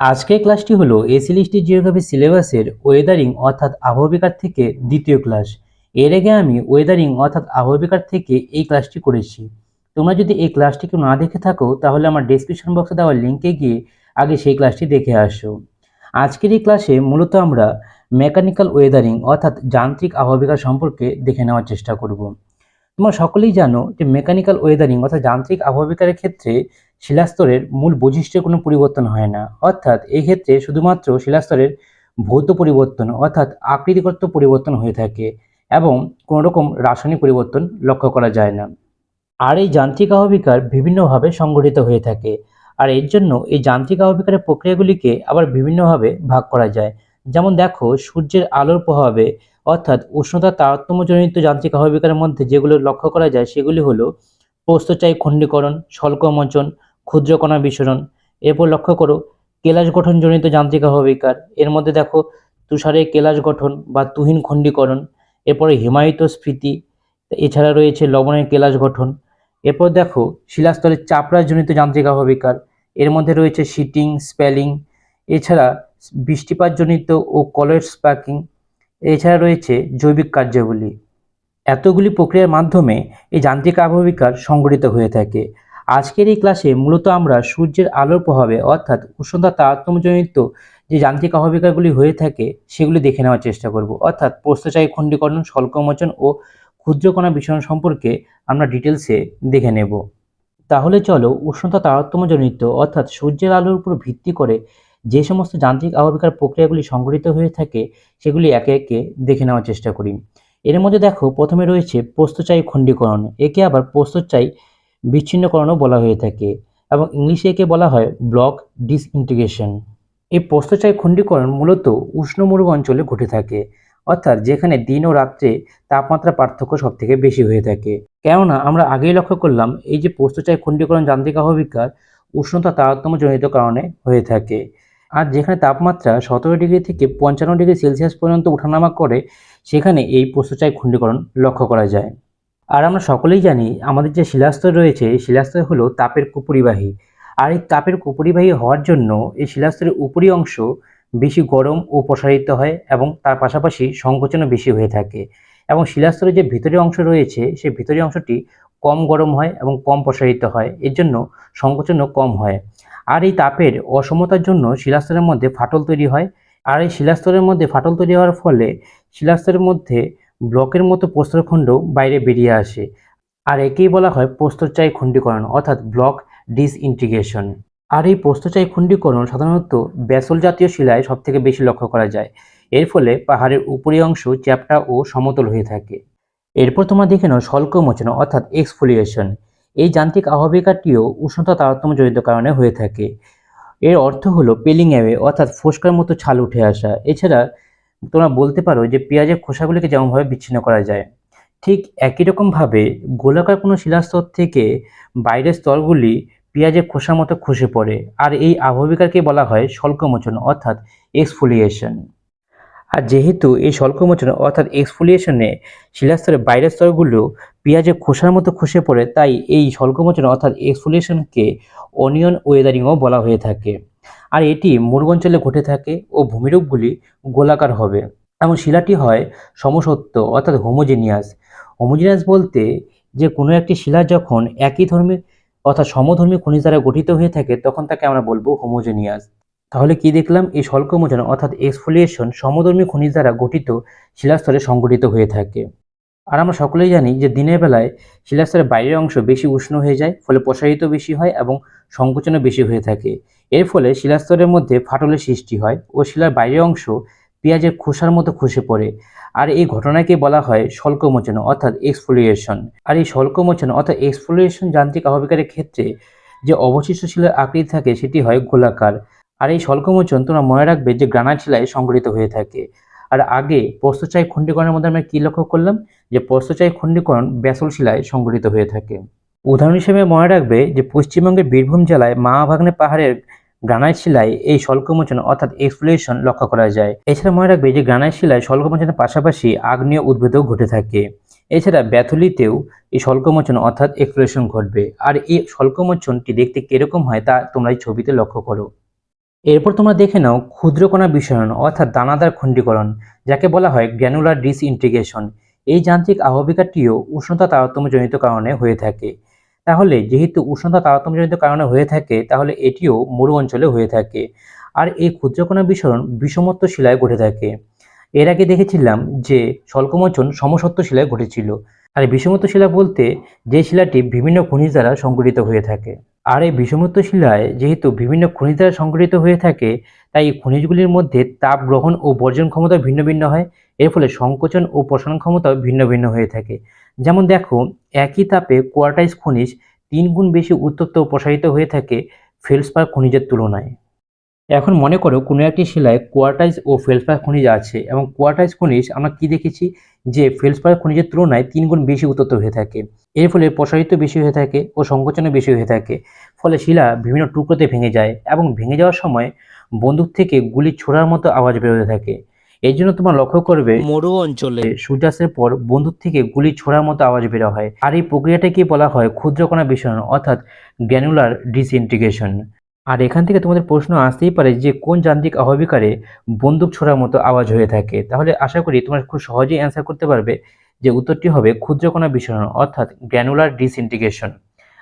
আজকের ক্লাসটি হলো এসিলিস্টি জিওগ্রাফি সিলেবাসের ওয়েদারিং অর্থাৎ আবহবিকার থেকে দ্বিতীয় ক্লাস। এর আগে আমি ওয়েদারিং অর্থাৎ আবহবিকার থেকে এই ক্লাসটি করেছি। তোমরা যদি এই ক্লাসটিকে না দেখে থাকো, তাহলে আমার ডেসক্রিপশন বক্সে দেওয়া লিঙ্কে গিয়ে আগে সেই ক্লাসটি দেখে আসো। আজকের এই ক্লাসে মূলত আমরা মেকানিক্যাল ওয়েদারিং অর্থাৎ যান্ত্রিক আবহবিকার সম্পর্কে দেখে নেওয়ার চেষ্টা করব। তোমরা সকলেই জানো যে মেকানিক্যাল ওয়েদারিং অর্থাৎ যান্ত্রিক আবহবিকারের ক্ষেত্রে শিলাস্তরের মূল বৈশিষ্ট্যের কোনো পরিবর্তন হয় না। অর্থাৎ এই ক্ষেত্রে শুধুমাত্র শিলাস্তরের ভৌত পরিবর্তন অর্থাৎ আকৃতিগত পরিবর্তন হয়ে থাকে এবং কোনো রকম রাসায়নিক পরিবর্তন লক্ষ্য করা যায় না। আর এই যান্ত্রিক আবহবিকার বিভিন্নভাবে সংগঠিত হয়ে থাকে। আর এর জন্য এই যান্ত্রিক আবহবিকারের প্রক্রিয়াগুলিকে আবার বিভিন্নভাবে ভাগ করা যায়। যেমন দেখো, সূর্যের আলোর প্রভাবে অর্থাৎ উষ্ণতা তারতম্যজনিত যান্ত্রিক আবহবিকারের মধ্যে যেগুলো লক্ষ্য করা যায় সেগুলি হলো প্রস্থচায়ী খণ্ডীকরণ, স্বল্পমোচন, ক্ষুদ্রকণা বিসরণ। এরপর লক্ষ্য করো, কেলাস গঠনজনিত যান্ত্রিক আবহবিকার এর মধ্যে দেখো, তুষারের কেলাস গঠন বা তুহিন খণ্ডীকরণ, এরপরে হিমায়িত স্ফীতি, এছাড়া রয়েছে লবণের কেলাস গঠন। এরপর দেখো শিলাস্তরের চাপড়াজনিত যান্ত্রিক আবহবিকার এর মধ্যে রয়েছে শিটিং স্পেলিং এছাড়া বৃষ্টিপাতজনিত ও কলের স্পার্কিং এছাড়া রয়েছে জৈবিক কার্যাবলী এতগুলি প্রক্রিয়ার মাধ্যমে এই যান্ত্রিক আবহবিকার সংগঠিত হয়ে থাকে। আজকের এই ক্লাসে মূলত আমরা সূর্যের আলোর প্রভাবে অর্থাৎ উষ্ণতা তারতম্যজনিত যে যান্ত্রিক আবহবিকারগুলি হয়ে থাকে সেগুলি দেখে নেওয়ার চেষ্টা করব। অর্থাৎ প্রস্থচায়ী খণ্ডীকরণ স্বল্পমোচন ও ক্ষুদ্রকণা বিসরণ সম্পর্কে আমরা ডিটেলসে দেখে নেব। তাহলে চলো উষ্ণতা তারতম্যজনিত অর্থাৎ সূর্যের আলোর উপর ভিত্তি করে যে সমস্ত যান্ত্রিক আবহবিকার প্রক্রিয়াগুলি সংঘটিত হয়ে থাকে, সেগুলি একে একে দেখে নেওয়ার চেষ্টা করি। এর মধ্যে দেখো, প্রথমে রয়েছে প্রস্থচায়ী খণ্ডীকরণ। একে আবার প্রস্থচায়ী বিচ্ছিন্নকরণও বলা হয়ে থাকে এবং ইংলিশে একে বলা হয় ব্লক ডিসইন্টিগ্রেশন। এই প্রস্থচায়ী খণ্ডীকরণ মূলত উষ্ণমরু অঞ্চলে ঘটে থাকে, অর্থাৎ যেখানে দিন ও রাত্রে তাপমাত্রা পার্থক্য সব থেকে বেশি হয়ে থাকে। কেননা, আমরা আগেই লক্ষ্য করলাম, এই যে প্রস্থচায়ী খণ্ডীকরণ যান্ত্রিক আবহবিকার উষ্ণতা তারতম্যজনিত কারণে হয়ে থাকে। আর যেখানে তাপমাত্রা সতেরো ডিগ্রি থেকে পঞ্চান্ন ডিগ্রি সেলসিয়াস পর্যন্ত ওঠানামা করে, সেখানে এই প্রস্থচায়ী খণ্ডীকরণ লক্ষ্য করা যায়। আর আমরা সকলেই জানি, আমাদের যে শিলাস্তর রয়েছে, এই শিলাস্তর হলো তাপের কুপরিবাহী। আর এই তাপের কুপরিবাহী হওয়ার জন্য এই শিলাস্তরের উপরি অংশ বেশি গরম ও প্রসারিত হয় এবং তার পাশাপাশি সংকোচনও বেশি হয়ে থাকে। এবং শিলাস্তরের যে ভিতরের অংশ রয়েছে, সেই ভিতরের অংশটি কম গরম হয় এবং কম প্রসারিত হয়। এর জন্য সংকোচনও কম হয়। আর এই তাপের অসমতার জন্য শিলাস্তরের মধ্যে ফাটল তৈরি হয়। আর এই শিলাস্তরের মধ্যে ফাটল তৈরি হওয়ার ফলে শিলাস্তরের মধ্যে ব্লকের মতো প্রস্তরখণ্ড বাইরে বেরিয়ে আসে। আর একেই বলা হয় প্রস্তরচায়ী খণ্ডীকরণ, অর্থাৎ ব্লক ডিসইন্টিগ্রেশন। আর এই প্রস্তরচায়ী খণ্ডীকরণ সাধারণত ব্যাসল জাতীয় শিলায় সবথেকে বেশি লক্ষ্য করা যায়। এর ফলে পাহাড়ের উপরি অংশ চ্যাপ্টা ও সমতল হয়ে থাকে। এরপর তোমরা দেখে নাও স্বল্পমোচন অর্থাৎ এক্সফোলিয়েশন এই যান্ত্রিক আবহবিকারটিও উষ্ণতা তারতম্য জড়িত কারণে হয়ে থাকে। এর অর্থ হলো পেলিং অ্যাওয়ে অর্থাৎ ফোস্কার মতো ছাল উঠে আসা। এছাড়া তোমরা বলতে পারো যে পেঁয়াজের খোসাগুলিকে যেমনভাবে বিচ্ছিন্ন করা যায়, ঠিক একই রকমভাবে গোলাকার কোনো শিলাস্তর থেকে বাইরের স্তরগুলি পেঁয়াজের খোসার মতো খসে পড়ে। আর এই আবহবিকারকে বলা হয় স্বল্পমোচন, অর্থাৎ এক্সফোলিয়েশন আর যেহেতু এই স্বল্পমোচন অর্থাৎ এক্সফোলিয়েশনে শিলাস্তরের বাইরের স্তরগুলো পেঁয়াজের খোসার মতো খসে পড়ে, তাই এই স্বল্পমোচন অর্থাৎ এক্সফোলিয়েশনকে অনিয়ন ওয়েদারিংও বলা হয়ে থাকে। আর এটি মরু অঞ্চলে ঘটে থাকে ও ভূমিরূপগুলি গোলাকার হবে। এবং শিলাটি হয় সমসত্ব অর্থাৎ হোমোজেনিয়াস হোমোজেনিয়াস বলতে যে কোনো একটি শিলা যখন একই ধর্মের অর্থাৎ সমধর্মী খনিজ দ্বারা গঠিত হয়ে থাকে, তখন তাকে আমরা বলব হোমোজেনিয়াস তাহলে কি দেখলাম? এই স্বল্পমোচন অর্থাৎ এক্সফোলিয়েশন সমধর্মী খনিজ দ্বারা গঠিত শিলাস্তরে সংগঠিত হয়ে থাকে। আর আমরা সকলেই জানি যে দিনের বেলায় শিলাস্তরের বাইরের অংশ বেশি উষ্ণ হয়ে যায়, ফলে প্রসারিত বেশি হয় এবং সংকোচনও বেশি হয়ে থাকে। এর ফলে শিলাস্তরের মধ্যে ফাটলের সৃষ্টি হয় ও শিলার বাইরের অংশ পেঁয়াজের খোসার মতো খসে পড়ে। আর এই ঘটনাকে বলা হয় স্বল্পমোচন অর্থাৎ এক্সফোলিয়েশন আর এই স্বল্পমোচন অর্থাৎ এক্সফোলিয়েশন যান্ত্রিক আবহবিকারের ক্ষেত্রে যে অবশিষ্ট শিলার আকৃতি থাকে সেটি হয় গোলাকার। আর এই স্বল্পমোচন তোমরা মনে রাখবে যে গ্রানাইট শিলায় সংগঠিত হয়ে থাকে। আর আগে প্রস্তচায়ী খণ্ডীকরণের মধ্যে আমরা কী লক্ষ্য করলাম? যে প্রস্তচায়ী খণ্ডীকরণ ব্যাসল শিলায় সংগঠিত হয়ে থাকে। উদাহরণ হিসেবে মনে রাখবে যে পশ্চিমবঙ্গের বীরভূম জেলায় মাভাগ্নে পাহাড়ের গ্রানাইট শিলায় এই স্বল্পমোচন অর্থাৎ এক্সপ্লোরেশন লক্ষ্য করা যায়। এছাড়া মনে রাখবে যে গ্রানাইট শিলায় স্বল্পমোচনের পাশাপাশি আগ্নেয় উদ্ভিদও ঘটে থাকে। এছাড়া ব্যাথলিতেও এই স্বল্পমোচন অর্থাৎ এক্সপ্লোরেশন ঘটবে। আর এই স্বল্পমোচনটি দেখতে কীরকম হয় তা তোমরা এই ছবিতে লক্ষ্য করো। এরপর তোমরা দেখে নাও ক্ষুদ্রকণা বিষয়ন অর্থাৎ দানাদার খণ্ডীকরণ, যাকে বলা হয় গ্র্যানুলার ডিসইন্টিগ্রেশন এই যান্ত্রিক আহবিকাটিও উষ্ণতা তারতম্যজনিত কারণে হয়ে থাকে। তাহলে, যেহেতু উষ্ণতা তারতম্যজনিত কারণে হয়ে থাকে, তাহলে এটিও মরু অঞ্চলে হয়ে থাকে। আর এই ক্ষুদ্রকণা বিস্ফোরণ বিষমত্ব শিলায় ঘটে থাকে। এর আগে দেখেছিলাম যে স্বল্পমোচন সমসত্ব শিলায় ঘটেছিল। আর বিষমত্ব শিলা বলতে যে শিলাটি বিভিন্ন খনিজ দ্বারা সংগঠিত হয়ে থাকে। আর এই বিষমত্ব শিলায় যেহেতু বিভিন্ন খনিজ দ্বারা সংগঠিত হয়ে থাকে, তাই এই খনিজগুলির মধ্যে তাপ গ্রহণ ও বর্জন ক্ষমতা ভিন্ন ভিন্ন হয়। এর ফলে সংকোচন ও প্রসারণ ক্ষমতাও ভিন্ন ভিন্ন হয়ে থাকে। যেমন দেখো, একই তাপে কোয়ার্টাইজ খনিজ তিন গুণ বেশি উত্তপ্ত ও প্রসারিত হয়ে থাকে ফেলসপার খনিজের তুলনায়। এখন মনে করো কোনো একটি শিলায় কোয়ার্টাইজ ও ফেলসপার খনিজ আছে এবং কোয়ার্টাইজ খনিজ আমরা কি দেখেছি? যে ফেলসপার খনিজের তুলনায় তিন গুণ বেশি উত্তপ্ত হয়ে থাকে। এর ফলে প্রসারিত বেশি হয়ে থাকে ও সংকোচনও বেশি হয়ে থাকে। ফলে শিলা বিভিন্ন টুকরোতে ভেঙে যায় এবং ভেঙে যাওয়ার সময় বন্দুক থেকে গুলি ছোড়ার মতো আওয়াজ বেরোতে থাকে। এই জন্য তোমরা লক্ষ্য করবে মরু অঞ্চলে সূর্যাস্তের পর বন্দুক থেকে গুলি ছোড়ার মতো আওয়াজ বের হয়। আর এই প্রক্রিয়াটাকে বলা হয় ক্ষুদ্রকণা বিস্ফোরণ অর্থাৎ গ্র্যানুলার ডিসইন্টিগ্রেশন আর এখান থেকে তোমাদের প্রশ্ন আসতেই পারে যে কোন যান্ত্রিক আহবিকারে বন্দুক ছোড়ার মতো আওয়াজ হয়ে থাকে। তাহলে আশা করি তোমরা খুব সহজেই অ্যান্সার করতে পারবে যে উত্তরটি হবে ক্ষুদ্রকণা বিস্ফোরণ অর্থাৎ গ্র্যানুলার ডিসইন্টিগ্রেশন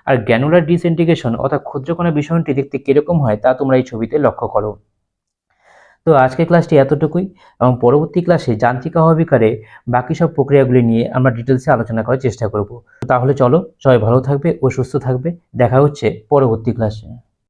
আর গ্র্যানুলার ডিসইন্টিগ্রেশন অর্থাৎ ক্ষুদ্রকণা বিস্ফোরণটি দেখতে কীরকম হয় তা তোমরা এই ছবিতে লক্ষ্য করো। তো আজকের ক্লাসটি এতটুকুই এবং পরবর্তী ক্লাসে যান্ত্রিক আহবিকারে বাকি সব প্রক্রিয়াগুলি নিয়ে আমরা ডিটেলসে আলোচনা করার চেষ্টা করব। তাহলে চলো সবাই ভালো থাকবে ও সুস্থ থাকবে। দেখা হচ্ছে পরবর্তী ক্লাসে